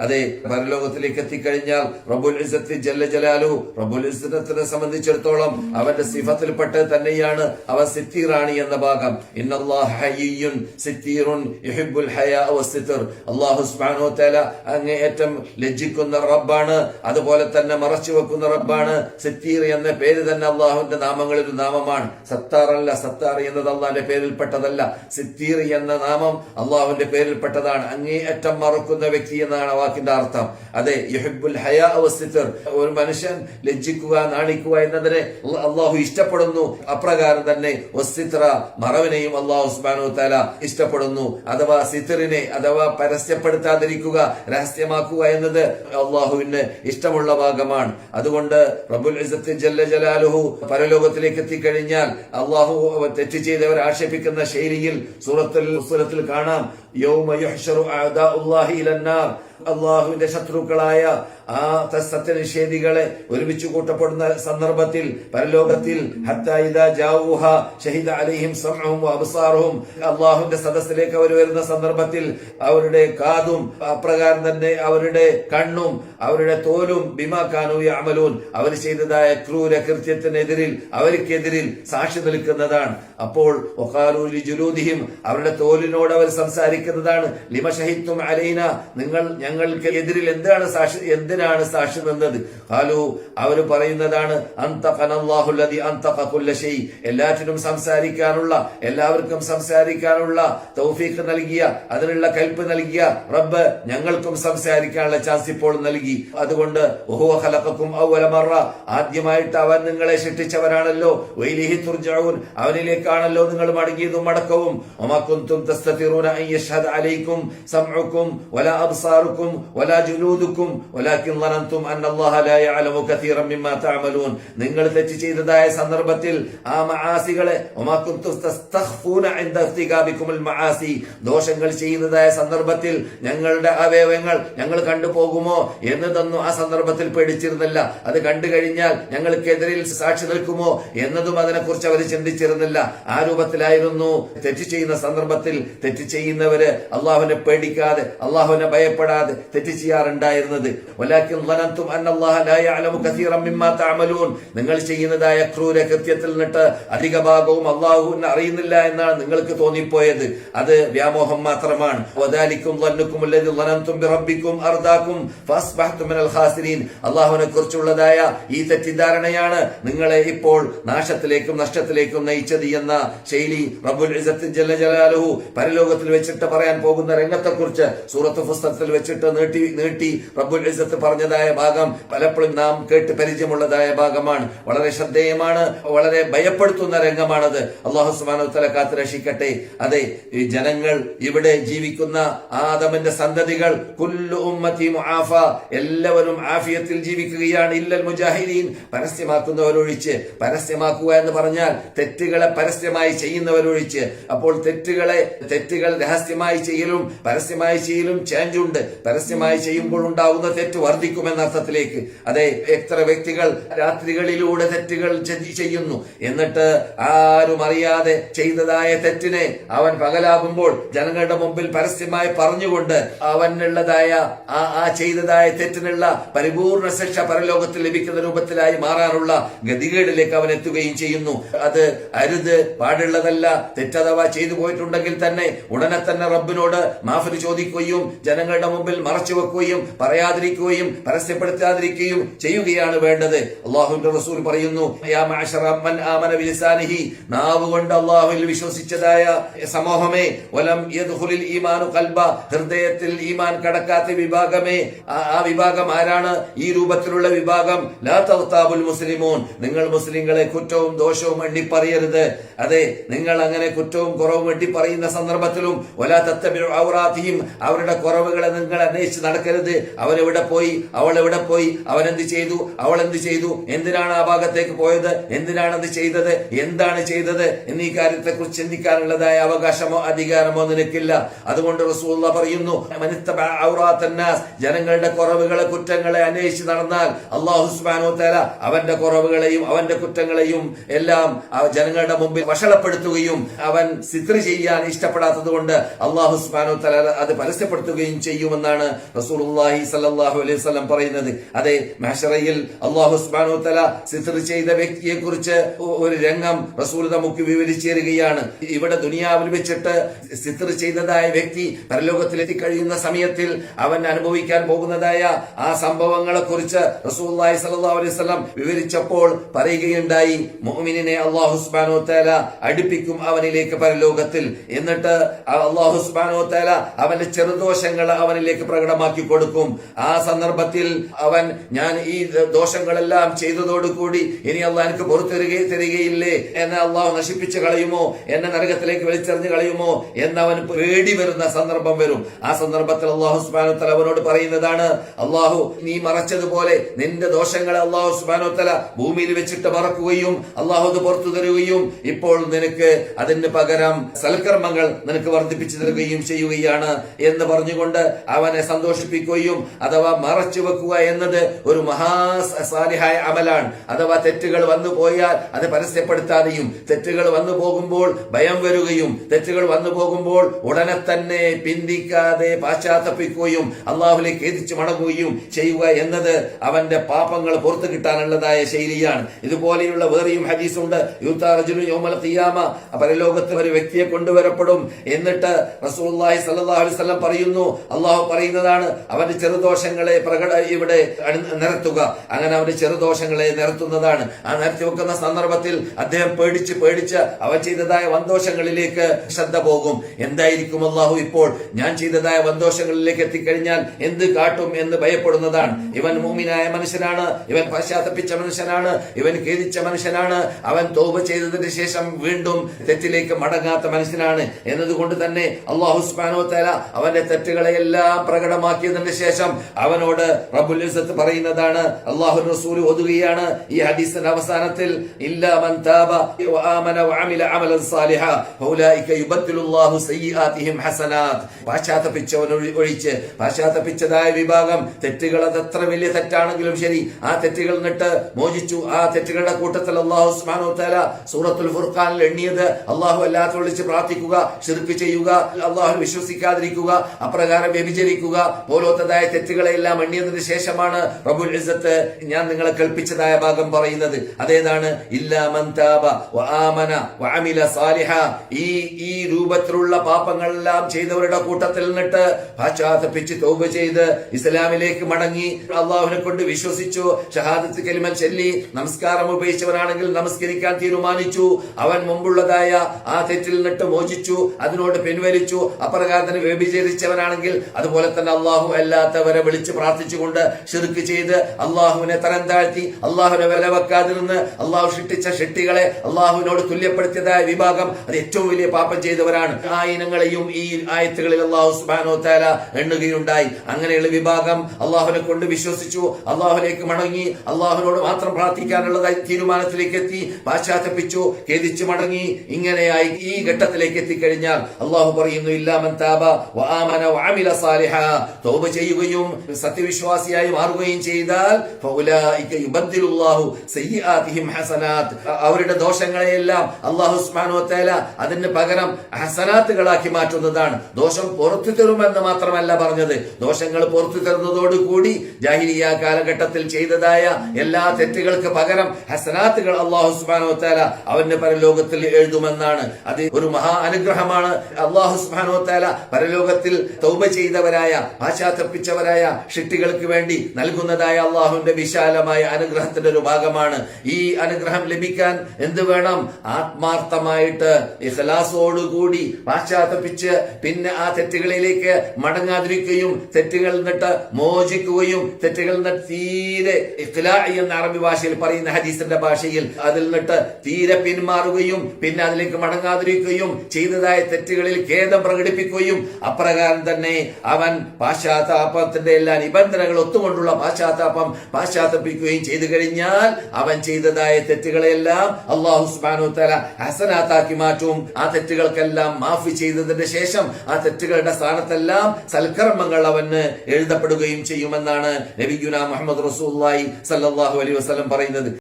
അതെ പരലോകത്തിലേക്ക് എത്തിക്കഴിഞ്ഞാൽ റബ്ബുൽ ഇസ്സത്തി ജല്ല ജലാലു റബ്ബുൽ ഇസ്സത്തിനെ സംബന്ധിച്ചിടത്തോളം അവന്റെ സിഫത്തിൽപ്പെട്ട് തന്നെയാണ് അവ സിത്തീറാണി എന്ന ഭാഗം. വതാല അങ്ങേയറ്റം ലജ്ജിക്കുന്ന റബ്ബാണ് അതുപോലെ തന്നെ മറച്ചു വെക്കുന്ന റബ്ബാണ്. സിത്തീർ എന്ന പേര് തന്നെ അള്ളാഹുവിന്റെ നാമങ്ങളിൽ ഒരു നാമമാണ്. സത്താർ അല്ല സത്താർ എന്നത് അള്ളാഹിന്റെ പേരിൽപ്പെട്ടതല്ല. സിത്തീർ എന്ന നാമം അള്ളാഹുവിന്റെ പേരിൽപ്പെട്ടതാണ്. അങ്ങേയറ്റം മറക്കുന്ന വ്യക്തി എന്നാണ് വാക്കിന്റെ അർത്ഥം. അതെ യുഹിബുൽ ഹയാ വസ്സിത്ർ ഒരു മനുഷ്യൻ ലജ്ജിക്കുക നാണിക്കുക എന്നതിനെ അള്ളാഹു ഇഷ്ടപ്പെടുന്നു. അപ്രകാരം തന്നെ വസ്സിത്ര മറവിനെയും അള്ളാഹു സുബ്ഹാനഹു തആല ഇഷ്ടപ്പെടുന്നു. അഥവാ സിത്തറിനെ അഥവാ പരസ്യപ്പെടുത്താതിരിക്കുക രഹസ്യമാക്കുക എന്നത് അള്ളാഹുവിന് ഇഷ്ടമുള്ള ഭാഗമാണ്. അതുകൊണ്ട് ഇസ്സത്ത് ജല്ല ജലാലുഹു പരലോകത്തിലേക്ക് എത്തിക്കഴിഞ്ഞാൽ അള്ളാഹു തെറ്റ് ചെയ്തവർ ആക്ഷേപിക്കുന്ന ശൈലിയിൽ സൂറത്തിൽ കാണാം. യൗമ അഅദാഉല്ലാഹി ഇലന്നാർ അള്ളാഹുവിന്റെ ശത്രുക്കളായ ആ സത്യനിഷേധികളെ ഒരുമിച്ച് കൂട്ടപ്പെടുന്ന സന്ദർഭത്തിൽ പരലോകത്തിൽ ഷഹീദ അലൈഹിം സദസ്സിലേക്ക് അവർ വരുന്ന സന്ദർഭത്തിൽ അവരുടെ കാതും അപ്രകാരം തന്നെ അവരുടെ കണ്ണും അവരുടെ തോലും ബിമാ കാനു യഅമലൂൻ അവർ ചെയ്തതായ ക്രൂര കൃത്യത്തിനെതിരിൽ അവർക്കെതിരിൽ സാക്ഷി നിൽക്കുന്നതാണ്. അപ്പോൾ ജുലൂദിഹിം അവരുടെ തോലിനോട് അവർ സംസാരിക്കുന്നതാണ്. ലിമ ഷഹിത്തും അലൈന നിങ്ങൾ ഞങ്ങൾക്ക് എതിരിൽ എന്താണ് സാക്ഷി എന്തിനാണ് സാക്ഷി നിന്നത് ഹാലു അവർ പറയുന്നതാണ് എല്ലാറ്റിനും സംസാരിക്കാനുള്ള എല്ലാവർക്കും സംസാരിക്കാനുള്ള തൗഫീഖ് നൽകിയ അതിനുള്ള കൽപ്പ് നൽകിയ റബ്ബ് ഞങ്ങൾക്കും സംസാരിക്കാനുള്ള ചാൻസ് ഇപ്പോൾ നൽകി. അതുകൊണ്ട് ആദ്യമായിട്ട് അവൻ നിങ്ങളെ സൃഷ്ടിച്ചവനാണല്ലോ വൈലിഹി തുർജഊൻ അവനിലേക്കാണല്ലോ നിങ്ങൾ മടങ്ങിയതും മടക്കവും. തസ്തതിറൂന അൻ അലൈക്കും സംഉക്കും വലാ അബ്സാറുക്കും വലാ ജുലൂദുക്കും വലാകിൻ നിങ്ങൾ തെറ്റ് ചെയ്തതായ സന്ദർഭത്തിൽ ആ മആസികളെ ദോഷങ്ങൾ ചെയ്യുന്നതായ സന്ദർഭത്തിൽ ഞങ്ങളുടെ അവയവങ്ങൾ ഞങ്ങൾ കണ്ടുപോകുമോ തന്നു ആ സന്ദർഭത്തിൽ പേടിച്ചിരുന്നില്ല. അത് കണ്ടു കഴിഞ്ഞാൽ ഞങ്ങൾക്കെതിരിൽ സാക്ഷി നിൽക്കുമോ എന്നതും അതിനെക്കുറിച്ച് അവർ ചിന്തിച്ചിരുന്നില്ല. ആ രൂപത്തിലായിരുന്നു തെറ്റ് ചെയ്യുന്ന സന്ദർഭത്തിൽ തെറ്റ് ചെയ്യുന്നവര് അള്ളാഹുവിനെ പേടിക്കാതെ അള്ളാഹുവിനെ ഭയപ്പെടാതെ തെറ്റ് ചെയ്യാറുണ്ടായിരുന്നത്. നിങ്ങൾ ചെയ്യുന്നതായ ക്രൂര കൃത്യത്തിൽ നിന്നിട്ട് അധിക ഭാഗവും അള്ളാഹുവിനെ അറിയുന്നില്ല എന്നാണ് നിങ്ങൾക്ക് തോന്നിപ്പോയത്. അത് വ്യാമോഹം മാത്രമാണ്. അള്ളാഹുവിനെ കുറിച്ചുള്ളതായ ഈ തെറ്റിദ്ധാരണയാണ് നിങ്ങളെ ഇപ്പോൾ നാശത്തിലേക്കും നഷ്ടത്തിലേക്കും നയിച്ചത് എന്ന ശൈലി ജലാലുഹു പരലോകത്തിൽ വെച്ചിട്ട് പറയാൻ പോകുന്ന രംഗത്തെക്കുറിച്ച് സൂറത്ത് പുസ്തകത്തിൽ വെച്ചിട്ട് നീട്ടി നീട്ടി റബ്ബുൽ പറഞ്ഞതായ ഭാഗം പലപ്പോഴും നാം കേട്ട് പരിചയമുള്ളതായ ഭാഗമാണ്. വളരെ ശ്രദ്ധേയമാണ് വളരെ ഭയപ്പെടുത്തുന്ന രംഗമാണത്. അള്ളാഹു സുബാന കാത്തു രക്ഷിക്കട്ടെ അതെ ഈ ജനങ്ങൾ ഇവിടെ ജീവിക്കുന്ന ആദമന്റെ സന്തതികൾ കുല്ലു മുആഫ എല്ലാവരും ആഫിയത്തിൽ ജീവിക്കുകയാണ്. ഇല്ലൽ മുജാഹിദീൻ പരസ്യമാക്കുന്നവരൊഴിച്ച് പരസ്യമാക്കുക എന്ന് പറഞ്ഞാൽ തെറ്റുകളെ പരസ്യമായി ചെയ്യുന്നവരൊഴിച്ച്. അപ്പോൾ തെറ്റുകളെ തെറ്റുകൾ രഹസ്യമായി ചെയ്യലും പരസ്യമായി ചെയ്യലും ചേഞ്ചുണ്ട് പരസ്യമായി ചെയ്യുമ്പോൾ ഉണ്ടാകുന്ന തെറ്റ് വർദ്ധിക്കുമെന്ന അർത്ഥത്തിലേക്ക്. അതെ എത്ര വ്യക്തികൾ രാത്രികളിലൂടെ തെറ്റുകൾ ചെയ്യുന്നു. എന്നിട്ട് ആരും അറിയാതെ ചെയ്തതായ തെറ്റിനെ അവൻ പകലാകുമ്പോൾ ജനങ്ങളുടെ മുമ്പിൽ പരസ്യമായി പറഞ്ഞുകൊണ്ട് അവനുള്ളതായ ആ ആ ചെയ്തതായ തെറ്റിനുള്ള പരിപൂർണ ശിക്ഷ പരലോകത്തിൽ ലഭിക്കുന്ന രൂപത്തിലായി മാറാനുള്ള ഗതികേടിലേക്ക് അവൻ എത്തുകയും ചെയ്യുന്നു. അത് അരുത് പാടുള്ളതല്ല തെറ്റഥവാ ചെയ്തു പോയിട്ടുണ്ടെങ്കിൽ തന്നെ ഉടനെ തന്നെ റബ്ബിനോട് മാഫിന് ചോദിക്കുകയും ജനങ്ങളുടെ മുമ്പിൽ മറച്ചു വെക്കുകയും പറയാതിരിക്കുകയും പരസ്യപ്പെടുത്താതിരിക്കുകയും ചെയ്യുകയാണ് വേണ്ടത്. അള്ളാഹുവിന്റെ റസൂൽ പറയുന്നു നാവ് കൊണ്ട് അള്ളാഹുവിൽ വിശ്വസിച്ചതായ സമൂഹമേ വലം ഖൽബ. ഹൃദയത്തിൽ ഈമാൻ കടക്കാത്ത വിഭാഗമേ ആ- വിഭാഗം ആരാണ്? ഈ രൂപത്തിലുള്ള വിഭാഗം. ലാ മുസ്ലിമോൻ മുസ്ലിമൂൻ. നിങ്ങൾ മുസ്ലിങ്ങളെ കുറ്റവും ദോഷവും എണ്ണി പറയരുത് അതെ നിങ്ങൾ അങ്ങനെ കുറ്റവും കുറവും എണ്ണി പറയുന്ന സന്ദർഭത്തിലും വലാ ഔറാത്തിഹിം അവരുടെ കുറവുകളെ നിങ്ങൾ അന്വേഷിച്ച് നടക്കരുത്. അവരെവിടെ പോയി പോയി? അവൾ എവിടെ പോയി? അവൻ എന്ത് ചെയ്തു? അവൾ എന്ത് ചെയ്തു? എന്തിനാണ് ആ ഭാഗത്തേക്ക് പോയത്? എന്തിനാണ് അത് ചെയ്തത്? എന്താണ് ചെയ്തത്? എന്നീ കാര്യത്തെ കുറിച്ച് ചിന്തിക്കാനുള്ളതായ അവകാശമോ അധികാരമോ നിനക്കില്ല. അതുകൊണ്ട് റസൂള്ള പറയുന്നു ജനങ്ങളുടെ കുറവുകളെ കുറ്റങ്ങളെ അന്വേഷിച്ച് നടന്നാൽ അള്ളാഹു തആല അവന്റെ കുറവുകളെയും അവന്റെ കുറ്റങ്ങളെയും എല്ലാം ജനങ്ങളുടെ മുമ്പിൽ വഷളപ്പെടുത്തുകയും അവൻ സിത്ര ചെയ്യാൻ ഇഷ്ടപ്പെടാത്തത് കൊണ്ട് അള്ളാഹു തല അത് പരസ്യപ്പെടുത്തുകയും ചെയ്യുമെന്നാണ് റസൂൽ അലൈഹി വസല്ലം പറയുന്നത്. അതെ മഹഷറയിൽ അള്ളാഹു സുബ്ഹാനഹു തല സിത്ര ചെയ്ത വ്യക്തിയെ കുറിച്ച് ഒരു രംഗം റസൂൽ നമുക്ക് വിവരിച്ചു തരികയാണ് ഇവിടെ ദുനിയാവിൽ വെച്ചിട്ട് സിത്ര ചെയ്തതായ വ്യക്തി പരലോകത്തിലെത്തി കഴിയുന്ന സമയത്തിൽ അവൻ അനുഭവിക്കാൻ പോകുന്നതായ ആ സംഭവങ്ങളെ കുറിച്ച് റസൂലുള്ളാഹി സ്വല്ലല്ലാഹു അലൈഹി വസല്ലം വിവരിച്ചപ്പോൾ പറയുകയുണ്ടായി മോമിനെ അല്ലാഹു സുബ്ഹാനഹു തല അടുപ്പിക്കും അവനിലേക്ക് പരലോകത്തിൽ. എന്നിട്ട് അല്ലാഹു സുബ്ഹാനഹു തല അവന്റെ ചെറുദോഷങ്ങൾ അവനിലേക്ക് പ്രകടമാക്കി കൊടുക്കും. ആ സന്ദർഭത്തിൽ അവൻ ഞാൻ ഈ ദോഷങ്ങളെല്ലാം ചെയ്തതോടുകൂടി ഇനി അള്ളാഹ് എനിക്ക് പുറത്തു തരികയില്ലേ? എന്നെ അള്ളാഹു നശിപ്പിച്ച് കളയുമോ? എന്നെ നരകത്തിലേക്ക് വലിച്ചെറിഞ്ഞ് കളയുമോ? എന്നവൻ പേടി വരുന്ന സന്ദർഭം വരും. ആ സന്ദർഭത്തിൽ അള്ളാഹു സുബാനു തല അവനോട് പറയുന്നതാണ് അള്ളാഹു നീ മറച്ചതുപോലെ നിന്റെ ദോഷങ്ങളെ അള്ളാഹു സുബാനു തല ഭൂമിയിൽ വെച്ചിട്ട് മറക്കുകയും അള്ളാഹു അത് പുറത്തു തരുകയും ഇപ്പോൾ നിനക്ക് അതിന് പകരം സൽക്കർമ്മങ്ങൾ നിനക്ക് വർദ്ധിപ്പിച്ചു തരുകയും ചെയ്യുകയാണ്. എന്ന് പറഞ്ഞുകൊണ്ട് അവനെ സന്തോഷിപ്പിക്കുകയും അഥവാ മറച്ചു വെക്കുക എന്നത് ഒരു മഹാ സാലിഹായ അമലാണ്. അഥവാ തെറ്റുകൾ വന്നു പോയാൽ അത് പരസ്യപ്പെടുത്താതെയും തെറ്റുകൾ വന്നു പോകുമ്പോൾ ഭയം വരികയും തെറ്റുകൾ വന്നു പോകുമ്പോൾ ഉടനെ തന്നെ പിന്തിക്കാതെ പാശ്ചാത്തപ്പിക്കുകയും അള്ളാഹുലേക്ക് എതിച്ചു മടങ്ങുകയും ചെയ്യുക എന്നത് അവന്റെ പാപങ്ങൾ പുറത്തു കിട്ടാനുള്ളതായ ശൈലിയാണ്. ഇതുപോലെയുള്ള വേറെയും ഹദീസുണ്ട്. യൂത്താർജുനു പരലോകത്ത് ഒരു വ്യക്തിയെ കൊണ്ടുവരപ്പെടും. എന്നിട്ട് റസൂലുള്ളാഹി സ്വല്ലല്ലാഹു അലൈഹി വസല്ലം പറയുന്നു അള്ളാഹു പറയുന്നതാണ് അവന്റെ ചെറുദോഷങ്ങളെ പ്രകട ഇവിടെ നിരത്തുക. അങ്ങനെ അവന്റെ ചെറുദോഷങ്ങളെ നിരത്തുന്നതാണ്. ആ നിരത്തി വെക്കുന്ന സന്ദർഭത്തിൽ അദ്ദേഹം പേടിച്ച് പേടിച്ച് അവൻ ചെയ്തതായ വന്തോഷങ്ങളിലേക്ക് ശ്രദ്ധ പോകും. എന്തായിരിക്കും അള്ളാഹു ഇപ്പോൾ? ഞാൻ ചെയ്തതായ വന്തോഷങ്ങളിലേക്ക് എത്തിക്കഴിഞ്ഞാൽ എന്ത് കാട്ടും എന്ന് ഭയപ്പെടുന്നതാണ്. ഇവൻ മൂമിനായ മനുഷ്യനാണ്. ഇവൻ പശ്ചാത്തപ്പിച്ച മനുഷ്യനാണ്. ഇവൻ ഖേദിച്ച മനുഷ്യനാണ്. അവൻ തോപ ചെയ്തതിന് ശേഷം വീണ്ടും തെറ്റിലേക്ക് മടങ്ങാത്ത മനുഷ്യനാണ്. എന്നതുകൊണ്ട് തന്നെ അള്ളാഹുസ്മാനോ തല അവന്റെ തെറ്റുകളെ എല്ലാം പ്രകടമാക്കിയതിന് ശേഷം അവനോട് റബ്ബുൽ ഇസ്സത്ത് പറയുന്നതാണ് അള്ളാഹു റസൂൽ ഓതുകയാണ്. ഈ ഹദീസിന്റെ അവസാനത്തിൽ ഇല്ലാ മൻ താബ വആമന വഅമില അമലൻ സാലിഹ ഫൗലൈക യുബദ്ദിലുല്ലാഹു സയ്യിആതിഹിം ഹസനാത്. പാശ്ചാത്തപിച്ചവൻ ഒഴി- ഒഴിച്ച് പാശ്ചാത്തപിച്ചതായ വിഭാഗം തെറ്റുകൾ അത് എത്ര വലിയ തെറ്റാണെങ്കിലും ശരി ആ തെറ്റുകൾ നിട്ട് മോചിച്ചു. ആ തെറ്റുകളുടെ കൂട്ടത്തിൽ അള്ളാഹു സുബ്ഹാനഹു തആല സൂറത്തുൽ ഫുർഖാനിൽ എണ്ണിയത് അള്ളാഹു അല്ലാത്ത വിളിച്ച് പ്രാർത്ഥിക്കുക ഷിർക്ക് ചെയ്യുക അള്ളാഹു വിശ്വസിക്കാതിരിക്കുക അപ്രകാരം വ്യഭിചരിക്കുക പോലോത്തതായ തെറ്റുകളെ എല്ലാം എണ്ണിയതിന് ശേഷമാണ് റബുൽ ഇസത്ത് ഞാൻ നിങ്ങളെ കൽപ്പിച്ചതായ ഭാഗം പറയുന്നത്. അതേതാണ്? ഈ ഈ രൂപത്തിലുള്ള പാപങ്ങളെല്ലാം ചെയ്തവരുടെ കൂട്ടത്തിൽ നിന്നിട്ട് പാശ്ചാത്തപ്പിച്ച് തൗബ ചെയ്ത് ഇസ്ലാമിലേക്ക് മടങ്ങി അള്ളാഹുവിനെ കൊണ്ട് വിശ്വസിച്ചു. ഷഹാദത്ത് കലിമൽ ചൊല്ലി നമസ്കാരം ഉപയോഗിച്ചവനാണെങ്കിൽ നമസ്കരിക്കാൻ തീരുമാനിച്ചു. അവൻ മുമ്പുള്ളതായ ആ തെറ്റിൽ നിന്നിട്ട് മോചിച്ചു അതിനോട് പിൻവലിച്ചു. അപ്രകാരത്തിന് വ്യഭിചരിച്ചവനാണെങ്കിൽ അതുപോലെ തന്നെ അള്ളാഹു അല്ലാത്തവരെ വിളിച്ച് പ്രാർത്ഥിച്ചുകൊണ്ട് ഷിർക്ക് ചെയ്ത് അള്ളാഹുവിനെ തരം താഴ്ത്തി അള്ളാഹുവിനെ വില വെക്കാതിരുന്ന് അള്ളാഹു ഷിട്ടിച്ച ഷെട്ടികളെ അള്ളാഹുവിനോട് തുല്യപ്പെടുത്തിയതായ വിഭാഗം അത് ഏറ്റവും വലിയ പാപം ചെയ്തവരാണ്. ആ ഇനങ്ങളെയും ഈ ആയത്തുകളിൽ അള്ളാഹു സുബാനോ താല എണ്ണുകയുണ്ടായി. അങ്ങനെയുള്ള വിഭാഗം അള്ളാഹുവിനെ കൊണ്ട് വിശ്വസിച്ചു അള്ളാഹുലേക്ക് മടങ്ങി അള്ളാഹുവിനോട് മാത്രം പ്രാർത്ഥിക്കാനുള്ളതായി തീരുമാനത്തിലേക്ക് എത്തി പാശ്ചാത്തപ്പിച്ചു ഖേദിച്ചു മടങ്ങി ഇങ്ങനെയായി ഈ ഘട്ടത്തിലേക്ക് എത്തിക്കഴിഞ്ഞാൽ അള്ളാഹു പറയുന്നു ഇല്ലാമൻ താബ വാമന വാമില സാലിഹ. തൗബ ചെയ്യുകയും സത്യവിശ്വാസിയായി മാറുകയും ചെയ്താൽ ഹസനാത്ത് അവരുടെ ദോഷങ്ങളെയെല്ലാം അള്ളാഹു വതആല അതിന് പകരം ഹസനാത്തുകളാക്കി മാറ്റുന്നതാണ്. ദോഷം പുറത്തു തരുമെന്ന് മാത്രമല്ല പറഞ്ഞത്. ദോഷങ്ങൾ പുറത്തു തരുന്നതോടുകൂടി ജാഹിലിയ കാലഘട്ടത്തിൽ ചെയ്തതായ എല്ലാ തെറ്റുകൾക്ക് പകരം ഹസനാത്തുകൾ അള്ളാഹു സുബ്ഹാനഹു വതആല അവന്റെ പരലോകത്തിൽ എഴുതുമെന്നാണ്. അത് ഒരു മഹാ അനുഗ്രഹമാണ്. അള്ളാഹു സുബ്ഹാനഹു വതആല പരലോകത്തിൽ തൗബ ചെയ്തവരായ പാശ്ചാത്തപ്പിച്ചവരായ ഷിട്ടികൾക്ക് വേണ്ടി നൽകുന്നതായ അള്ളാഹുവിന്റെ വിശാലമായ അനുഗ്രഹത്തിന്റെ ഒരു ഭാഗമാണ് ഈ അനുഗ്രഹം ലഭിക്കാൻ എന്ത് വേണം? ആത്മാർത്ഥമായിട്ട് ഇഖലാസോടുകൂടി പാശ്ചാത്തപ്പിച്ച് പിന്നെ ആ തെറ്റുകളിലേക്ക് മടങ്ങാതിരിക്കുകയും തെറ്റുകൾ നിന്നിട്ട് മോചിക്കുകയും തെറ്റുകൾ നിന്നിട്ട് തീരെ ഇഖ്ലാഇ എന്ന അറബി ഭാഷയിൽ പറയുന്ന ഹദീസിന്റെ ഭാഷയിൽ അതിൽ നിന്നിട്ട് തീരെ പിന്മാറുകയും പിന്നെ അതിലേക്ക് മടങ്ങാതിരിക്കുകയും ചെയ്തതായ തെറ്റുകളിൽ ഖേദം പ്രകടിപ്പിക്കുകയും അപ്രകാരം തന്നെ അവൻ പാശ്ചാത്താപത്തിന്റെ എല്ലാ നിബന്ധനകൾ ഒത്തുകൊണ്ടുള്ള പാശ്ചാത്താപം പാശ്ചാത്തപ്പിക്കുകയും ചെയ്തു കഴിഞ്ഞാൽ അവൻ ചെയ്തതായ തെറ്റുകളെല്ലാം അള്ളാഹു സുബാനു തല ഹസനാത്താക്കി മാറ്റും. ആ തെറ്റുകൾക്കെല്ലാം മാഫി ചെയ്തതിന്റെ ശേഷം ആ തെറ്റുകളുടെ സ്ഥാനത്തെല്ലാം സൽക്കർമ്മങ്ങൾ അവന് എഴുതപ്പെടുകയും ചെയ്യുമെന്നാണ് നബിഗുന മുഹമ്മദ് റസൂല്ലായി സല്ലാഹു അലൈഹി വസല്ലം പറയുന്നത്.